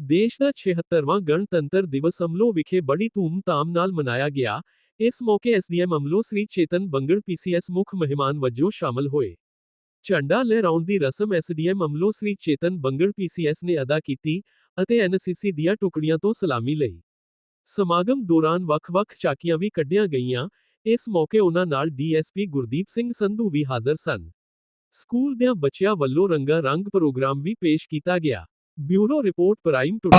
ਦੇਸ਼ ਦਾ 76ਵਾਂ ਗਣਤੰਤਰ ਦਿਵਸ ਅਮਲੋ ਵਿਖੇ ਬੜੀ ਧੂਮ-ਧਾਮ ਨਾਲ ਮਨਾਇਆ ਗਿਆ ਇਸ ਮੌਕੇ ਐਸਡੀਐਮ ਅਮਲੋ ਸ੍ਰੀ ਚੇਤਨ ਬੰਗੜ ਪੀਸੀਐਸ ਮੁੱਖ ਮਹਿਮਾਨ ਵਜੋਂ ਸ਼ਾਮਲ ਹੋਏ ਝੰਡਾ ਲਹਿਰਾਉਣ ਦੀ ਰਸਮ ਐਸਡੀਐਮ ਅਮਲੋ ਸ੍ਰੀ ਚੇਤਨ ਬੰਗੜ ਪੀਸੀਐਸ ਨੇ ਅਦਾ ਕੀਤੀ ਅਤੇ ਐਨਸੀਸੀ ਦੀਆਂ ਟੁਕੜੀਆਂ ਤੋਂ ਸਲਾਮੀ ਲਈ ਸਮਾਗਮ ਦੌਰਾਨ ਵੱਖ-ਵੱਖ ਚਾਕੀਆਂ ਵੀ ਕੱਢੀਆਂ ਗਈਆਂ ਇਸ ਮੌਕੇ ਉਹਨਾਂ ਨਾਲ ਡੀਐਸਪੀ ਗੁਰਦੀਪ ਸਿੰਘ ਸੰਧੂ ਵੀ ਹਾਜ਼ਰ ਸਨ ਸਕੂਲ ਦਿਆਂ ਬੱਚਿਆਂ ਵੱਲੋਂ ਰੰਗਾ ਰੰਗ ਪ੍ਰੋਗਰਾਮ ਵੀ ਪੇਸ਼ ਕੀਤਾ ਗਿਆ ब्यूरो रिपोर्ट प्राइम टू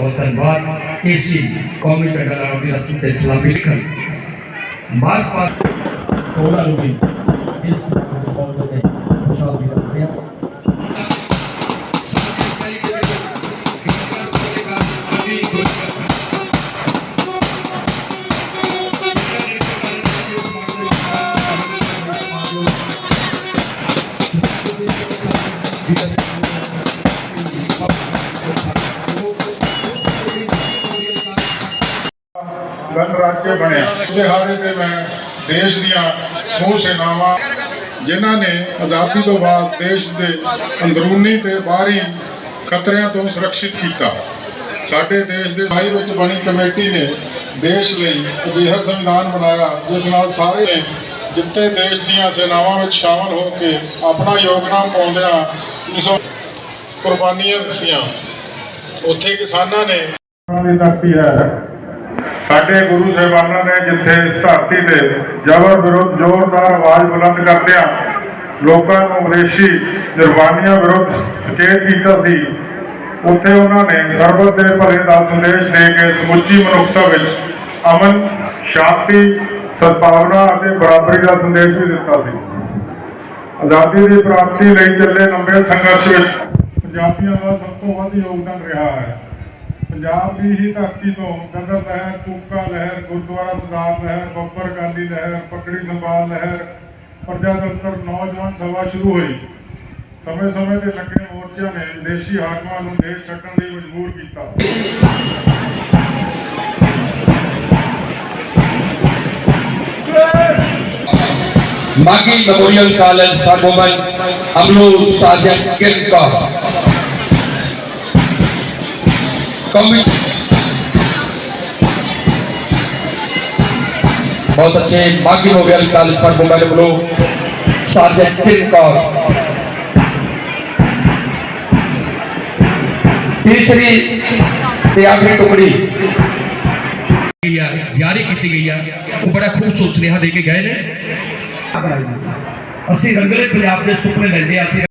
बहुत धन्यवाद इसी कौमी तक इस्लामी लिखन। मार्च पास सोलह लोग इस ਗਣਰਾਜ ਬਣਿਆ। ਦਿਹਾੜੇ ਤੇ ਮੈਂ ਦੇਸ਼ ਦੀਆਂ ਸਮੂਹ ਸੇਨਾਵਾਂ ਜਿਨ੍ਹਾਂ ਨੇ ਆਜ਼ਾਦੀ ਤੋਂ ਬਾਅਦ ਦੇਸ਼ ਦੇ ਅੰਦਰੂਨੀ ਤੇ ਬਾਹਰੀ ਖਤਰਿਆਂ ਤੋਂ ਸੁਰੱਖਿਅਤ ਕੀਤਾ। ਸਾਡੇ ਦੇਸ਼ ਦੇ ਸਾਈ ਵਿੱਚ ਬਣੀ ਕਮੇਟੀ ਨੇ ਦੇਸ਼ ਲਈ ਅਜਿਹਾ ਸੰਵਿਧਾਨ ਬਣਾਇਆ, ਜਿਸ ਨਾਲ ਸਾਰੇ ਨੇ ਜਿੱਤੇ ਦੇਸ਼ ਦੀਆਂ ਸੇਨਾਵਾਂ ਵਿੱਚ ਸ਼ਾਮਲ ਹੋ ਕੇ ਆਪਣਾ ਯੋਗਦਾਨ ਪਾਉਂਦਿਆਂ 1900 ਕੁਰਬਾਨੀਆਂ ਦਿੱਤੀਆਂ। ਉੱਥੇ ਕਿਸਾਨਾਂ ਨੇ ਦੀ ਧਰਤੀ ਹੈ। ਸਾਡੇ ਗੁਰੂ ਸਾਹਿਬਾਨਾਂ ਨੇ ਜਿੱਥੇ ਇਸ ਧਰਤੀ ਤੇ ਜ਼ਬਰ ਵਿਰੁੱਧ ਜ਼ੋਰਦਾਰ ਆਵਾਜ਼ ਬੁਲੰਦ ਕਰਦਿਆਂ ਲੋਕਾਂ ਨੂੰ ਵਿਦੇਸ਼ੀ ਜਰਮਾਨੀਆਂ ਵਿਰੁੱਧ ਸੁਚੇਤ ਕੀਤਾ ਸੀ। ਉੱਥੇ ਉਹਨਾਂ ਨੇ ਸਰਬਤ ਦੇ ਭਲੇ ਦਾ ਸੰਦੇਸ਼ ਦੇ ਕੇ ਸਮੁੱਚੀ ਮਨੁੱਖਤਾ ਵਿੱਚ ਅਮਨ, ਸ਼ਾਂਤੀ, ਸਦਭਾਵਨਾ ਅਤੇ ਬਰਾਬਰੀ ਦਾ ਸੰਦੇਸ਼ ਵੀ ਦਿੱਤਾ ਸੀ। ਆਜ਼ਾਦੀ ਦੀ ਪ੍ਰਾਪਤੀ ਲਈ ਚੱਲੇ ਲੰਬੇ ਸੰਘਰਸ਼ ਵਿੱਚ ਪੰਜਾਬੀਆਂ ਦਾ ਸਭ ਤੋਂ ਵੱਧ ਯੋਗਦਾਨ ਰਿਹਾ ਹੈ। ਪੰਜਾਬ ਦੀ ਹੀ ਧਰਤੀ ਤੋਂ ਗਦਰ ਲਹਿਰ ਕੂਕਾ ਲਹਿਰ ਗੁਰਦੁਆਰਾ ਸੁਧਾਰ ਲਹਿਰ ਬੱਬਰ ਗਾਂਧੀ ਲਹਿਰ ਪਕੜੀ ਸੰਭਾਲ ਲਹਿਰ ਪ੍ਰਜਾਤੰਤਰ ਨੌਜਵਾਨ ਸਭਾ ਸ਼ੁਰੂ ਹੋਈ ਸਮੇਂ ਸਮੇਂ ਤੇ ਲੱਗੇ ਮੋਰਚਿਆਂ ਨੇ ਵਿਦੇਸ਼ੀ ਹਾਕਮਾਂ ਨੂੰ ਦੇਸ਼ ਛੱਡਣ ਲਈ ਮਜਬੂਰ ਕੀਤਾ Magi memorial college for women Amloh Sajan किरका बहुत अच्छे हो गया कौर तीसरी आखिरी टुकड़ी। जारी की गई है। बड़ा खूबसूरत स्नेहा दे गए हैं असि रंगले पंजाब के सुपने लेंदे